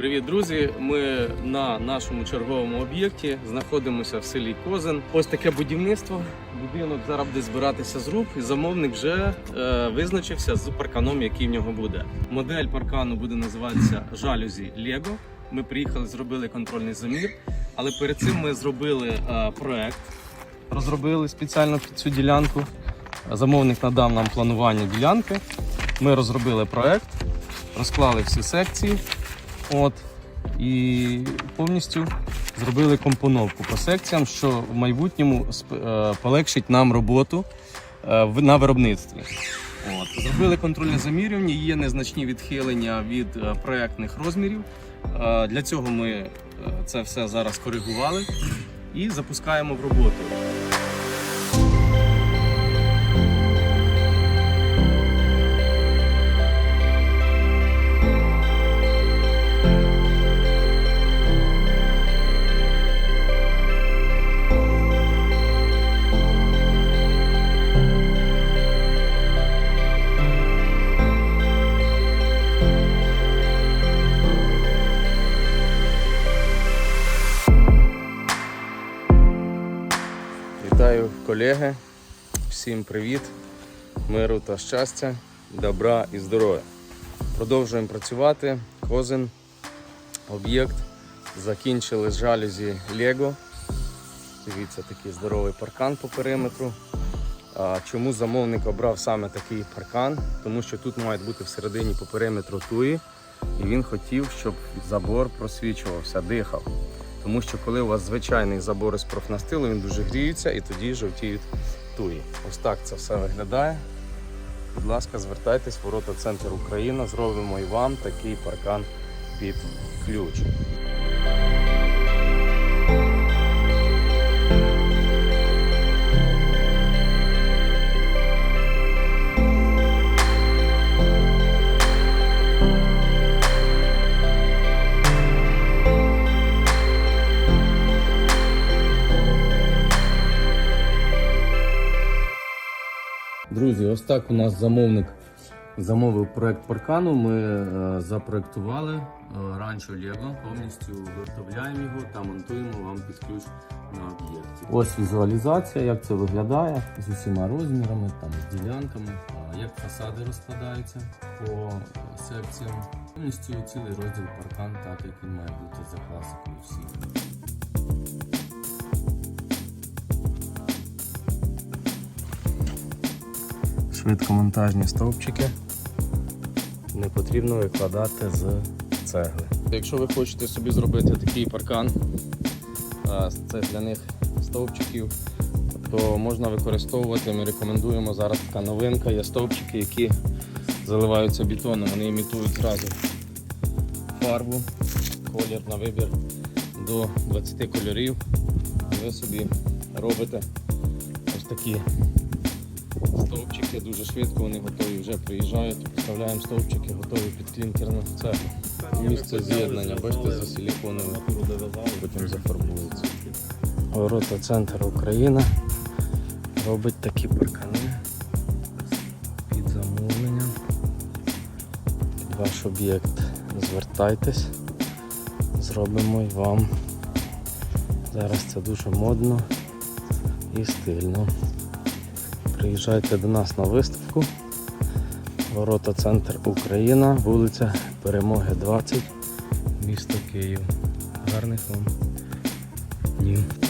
Привіт, друзі! Ми на нашому черговому об'єкті знаходимося в селі Козин. Ось таке будівництво. Будинок зараз буде збиратися з рук, і замовник вже е, визначився з парканом, який в нього буде. Модель паркану буде називатися жалюзі Лего. Ми приїхали, зробили контрольний замір, але перед цим ми зробили е, проект, розробили спеціально під цю ділянку. Замовник надав нам планування ділянки. Ми розробили проект, розклали всі секції. От, і повністю зробили компоновку по секціям, що в майбутньому е, полегшить нам роботу е, на виробництві. От. Зробили контрольне замірювання, є незначні відхилення від е, проектних розмірів. Для цього ми це все зараз коригували і запускаємо в роботу. Колеги, всім привіт, миру та щастя, добра і здоров'я. Продовжуємо працювати. Козин, об'єкт. Закінчили з жалюзі Лего. Дивіться, такий здоровий паркан по периметру. Чому замовник обрав саме такий паркан? Тому що тут мають бути всередині по периметру туї, і він хотів, щоб забор просвічувався, дихав. Тому що коли у вас звичайний забор із профнастилу, він дуже гріється і тоді жовтіють туї. Ось так це все виглядає. Будь ласка, звертайтесь, в ворота Центр Україна, зробимо і вам такий паркан під ключ. Друзі, ось так у нас замовник замовив проект паркану. Ми е, запроектували е, ранчо Лего, повністю виготовляємо його та монтуємо вам під ключ на об'єкті. Ось візуалізація, як це виглядає з усіма розмірами, там з ділянками, як фасади розкладаються по секціям. Повністю цілий розділ паркан, так як він має бути за класикою всіх. Швидкомонтажні стовпчики не потрібно викладати з цегли. Якщо ви хочете собі зробити такий паркан а, з цегляних стовпчиків, то можна використовувати. Ми рекомендуємо зараз така новинка. Є стовпчики, які заливаються бетоном. Вони імітують зразу фарбу, колір на вибір до 20 кольорів. Ви собі робите ось такі стовпчики дуже швидко, вони готові вже приїжджають. Поставляємо стовпчики, готові під клінкерну цеглу. Місце з'єднання, бачите, за силіконовим, потім зафарбується. Ворота центр Україна робить такі паркани під замовлення. Під ваш об'єкт звертайтесь, зробимо і вам. Зараз це дуже модно і стильно. Приїжджайте до нас на виставку. Ворота Центр Україна, вулиця Перемоги 20, місто Київ. Гарних вам днів.